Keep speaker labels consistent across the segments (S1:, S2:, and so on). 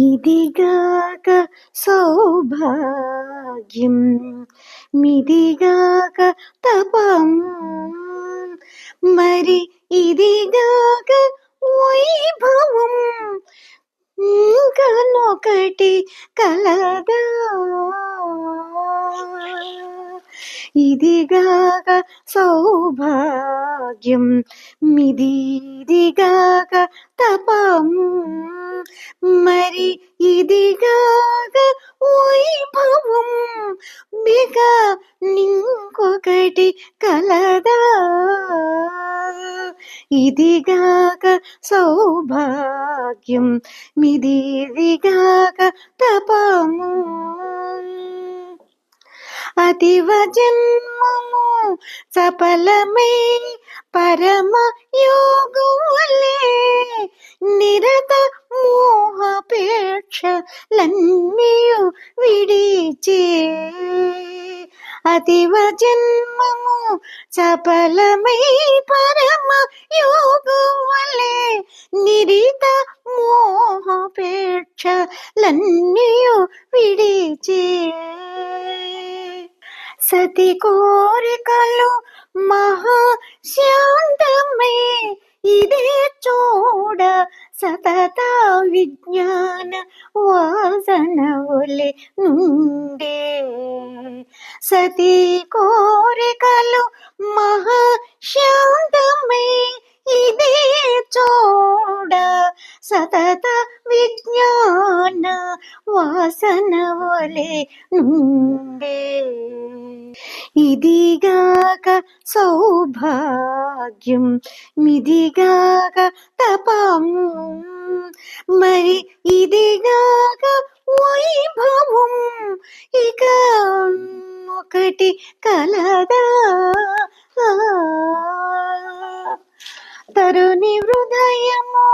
S1: ఇదిగాక సౌభాగ్యం మిదిగాక తపం. మరి ఇదిగాక వైభవం ఇంకనొకటి కలదా. ఇదిగాక సౌభాగ్యం మిదిదిగాక తపము మరి ఇదిగాక వైభవం మిగ నింకొకటి కలదా. ఇదిగాక సౌభాగ్యం మిదిదిగాక తపము. అతివ జన్మము సఫలమై పరమ యోగులే నిరత మోహపేక్షలన్నీయు విడిచే. అతివ జన్మము సఫలమై పరమ యోగులే నిరిత మోహపేక్షలన్నీయు విడిచే. సతి కోరికలు మహాశాంతమే. ఇదే చూడ సతత విజ్ఞాన వాసన ఒలి నుండే. సతి కోరికలు మహాశాంతమే. ఇదే చూడ సతత విజ్ఞాన వాసన ఒలే నుండే. ఇదిగాక సౌభాగ్యం మిదిగాక తపము మరి ఇదిగాక వైభవం ఇక ఒకటి కలదా? తరుణి హృదయము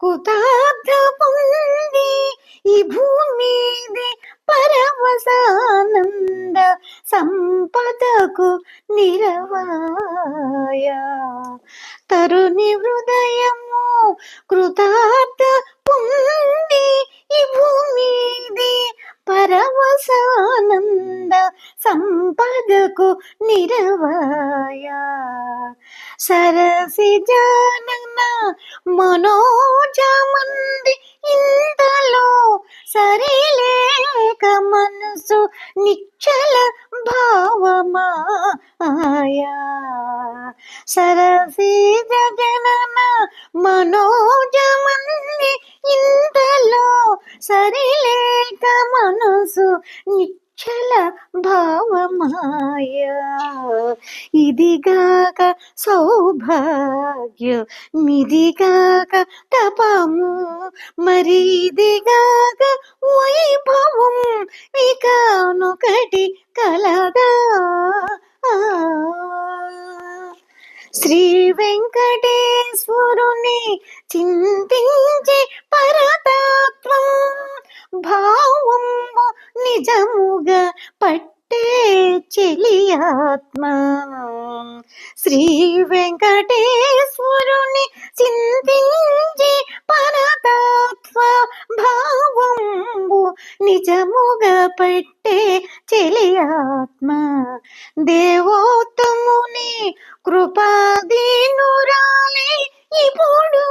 S1: కుతార్థ పొంది ఈ భూమిది పరవసానంద నాకు నిరవాయ. తరుణి హృదయము కృతార్థ పొంది ఈ భూమిది పరవసానంద సంపదకు నిరవాయ. సరసి జానన మనోజమంది ఇంతలో సరిలేక మనసు నిచ్చల మనోజమంది ఇంతలో సరిలేక మనసు నిచ్చల భావమాయ. ఇదిగాక సౌభాగ్య మిదిగాక తపము మరి ఇదిగాక వైభవం ఇకనొకటి కలదా. శ్రీ వెంకటేశ్వరుని చింతించి పరతత్వం భావము నిజముగా పట్టే చెలియాత్మ. శ్రీ వెంకటేశ్వరుని చింతించి పరతత్వ భావంబు నిజముగా పట్టే చెలియాత్మ. దేవోత్ కృపాదీనురాలే ఇప్పుడు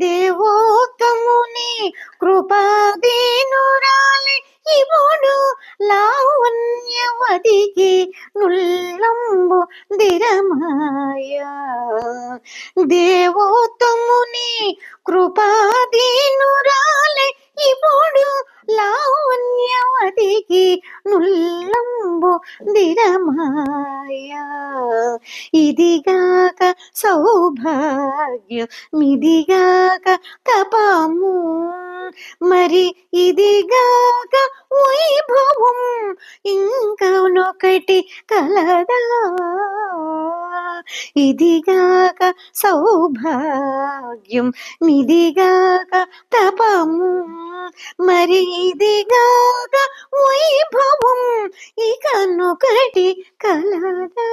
S1: దేవోత్తముని కృపాదీనురాలే ఇప్పుడు లావణ్యవతికి నుల్లంబు దిరమాయ. దేవోత్తముని కృపాదీనురాలే ఇప్పుడు లావణ్యవతికి నుల్లంబు దిరమాయ ఇదిగాక సౌభాగ్యం మిదిగాక తపము మరి ఇదిగాక వైభవం ఇంకనొకటి కలదా. ఇదిగాక సౌభాగ్యం మిదిగాక తపము మరి ఇదిగాక వైభవం ఇకనొకటి కలదా.